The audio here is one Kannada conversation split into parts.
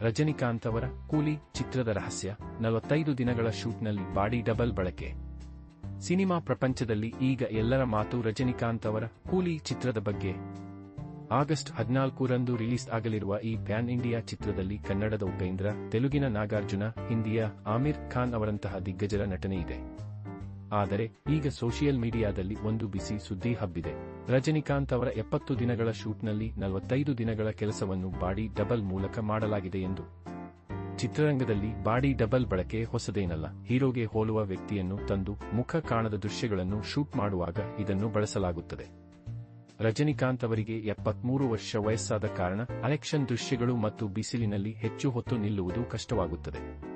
ರಜನಿಕಾಂತ್ ಅವರ ಕೂಲಿ ಚಿತ್ರದ ರಹಸ್ಯ ನಲವತ್ತೈದು ದಿನಗಳ ಶೂಟ್ನಲ್ಲಿ ಬಾಡಿ ಡಬಲ್ ಬಳಕೆ. ಸಿನಿಮಾ ಪ್ರಪಂಚದಲ್ಲಿ ಈಗ ಎಲ್ಲರ ಮಾತು ರಜನಿಕಾಂತ್ ಅವರ ಕೂಲಿ ಚಿತ್ರದ ಬಗ್ಗೆ. ಆಗಸ್ಟ್ ಹದಿನಾಲ್ಕರಂದು ರಿಲೀಸ್ ಆಗಲಿರುವ ಈ ಪ್ಯಾನ್ ಇಂಡಿಯಾ ಚಿತ್ರದಲ್ಲಿ ಕನ್ನಡದ ಉಪೇಂದ್ರ, ತೆಲುಗಿನ ನಾಗಾರ್ಜುನ, ಹಿಂದಿಯ ಆಮಿರ್ ಖಾನ್ ಅವರಂತಹ ದಿಗ್ಗಜರ ನಟನೆ ಇದೆ. ಆದರೆ ಈಗ ಸೋಷಿಯಲ್ ಮೀಡಿಯಾದಲ್ಲಿ ಒಂದು ಬಿಸಿ ಸುದ್ದಿ ಹಬ್ಬಿದೆ. ರಜನಿಕಾಂತ್ ಅವರ ಎಪ್ಪತ್ತು ದಿನಗಳ ಶೂಟ್ನಲ್ಲಿ ನಲವತ್ತೈದು ದಿನಗಳ ಕೆಲಸವನ್ನು ಬಾಡಿ ಡಬಲ್ ಮೂಲಕ ಮಾಡಲಾಗಿದೆ ಎಂದು. ಚಿತ್ರರಂಗದಲ್ಲಿ ಬಾಡಿ ಡಬಲ್ ಬಳಕೆ ಹೊಸದೇನಲ್ಲ, ಹೀರೋಗೆ ಹೋಲುವ ವ್ಯಕ್ತಿಯನ್ನು ತಂದು ಮುಖ ಕಾಣದ ದೃಶ್ಯಗಳನ್ನು ಶೂಟ್ ಮಾಡುವಾಗ ಇದನ್ನು ಬಳಸಲಾಗುತ್ತದೆ. ರಜನಿಕಾಂತ್ ಅವರಿಗೆ ಎಪ್ಪತ್ಮೂರು ವರ್ಷ ವಯಸ್ಸಾದ ಕಾರಣ ಅಲೆಕ್ಷನ್ ದೃಶ್ಯಗಳು ಮತ್ತು ಬಿಸಿಲಿನಲ್ಲಿ ಹೆಚ್ಚು ಹೊತ್ತು ನಿಲ್ಲುವುದು ಕಷ್ಟವಾಗುತ್ತದೆ.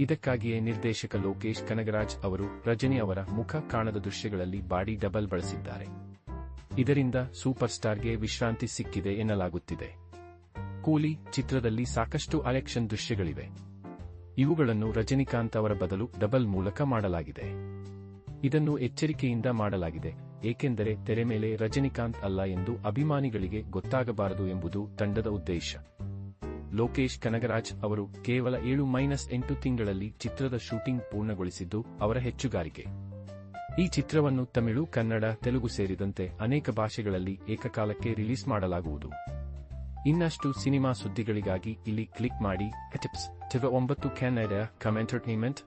ಇದಕ್ಕಾಗಿಯೇ ನಿರ್ದೇಶಕ ಲೋಕೇಶ್ ಕನಗರಾಜ್ ಅವರು ರಜನಿ ಅವರ ಮುಖ ಕಾಣದ ದೃಶ್ಯಗಳಲ್ಲಿ ಬಾಡಿ ಡಬಲ್ ಬಳಸಿದ್ದಾರೆ. ಇದರಿಂದ ಸೂಪರ್ ಸ್ಟಾರ್ಗೆ ವಿಶ್ರಾಂತಿ ಸಿಕ್ಕಿದೆ ಎನ್ನಲಾಗುತ್ತಿದೆ. ಕೂಲಿ ಚಿತ್ರದಲ್ಲಿ ಸಾಕಷ್ಟು ಅಲೆಕ್ಷನ್ ದೃಶ್ಯಗಳಿವೆ. ಇವುಗಳನ್ನು ರಜನಿಕಾಂತ್ ಅವರ ಬದಲು ಡಬಲ್ ಮೂಲಕ ಮಾಡಲಾಗಿದೆ. ಇದನ್ನು ಎಚ್ಚರಿಕೆಯಿಂದ ಮಾಡಲಾಗಿದೆ, ಏಕೆಂದರೆ ತೆರೆ ಮೇಲೆ ರಜನಿಕಾಂತ್ ಅಲ್ಲ ಎಂದು ಅಭಿಮಾನಿಗಳಿಗೆ ಗೊತ್ತಾಗಬಾರದು ಎಂಬುದು ತಂಡದ ಉದ್ದೇಶ. ಲೋಕೇಶ್ ಕನಗರಾಜ್ ಅವರು ಕೇವಲ ಏಳು ಮೈನಸ್ ಎಂಟು ತಿಂಗಳಲ್ಲಿ ಚಿತ್ರದ ಶೂಟಿಂಗ್ ಪೂರ್ಣಗೊಳಿಸಿದ್ದು ಅವರ ಹೆಚ್ಚುಗಾರಿಕೆ. ಈ ಚಿತ್ರವನ್ನು ತಮಿಳು, ಕನ್ನಡ, ತೆಲುಗು ಸೇರಿದಂತೆ ಅನೇಕ ಭಾಷೆಗಳಲ್ಲಿ ಏಕಕಾಲಕ್ಕೆ ರಿಲೀಸ್ ಮಾಡಲಾಗುವುದು. ಇನ್ನಷ್ಟು ಸಿನಿಮಾ ಸುದ್ದಿಗಳಿಗಾಗಿ ಇಲ್ಲಿ ಕ್ಲಿಕ್ ಮಾಡಿ ಟಿಪ್ಸ್ ಒಂಬತ್ತು ಕ್ಯಾನಡ ಕಮ್ ಎಂಟರ್ಟೈನ್ಮೆಂಟ್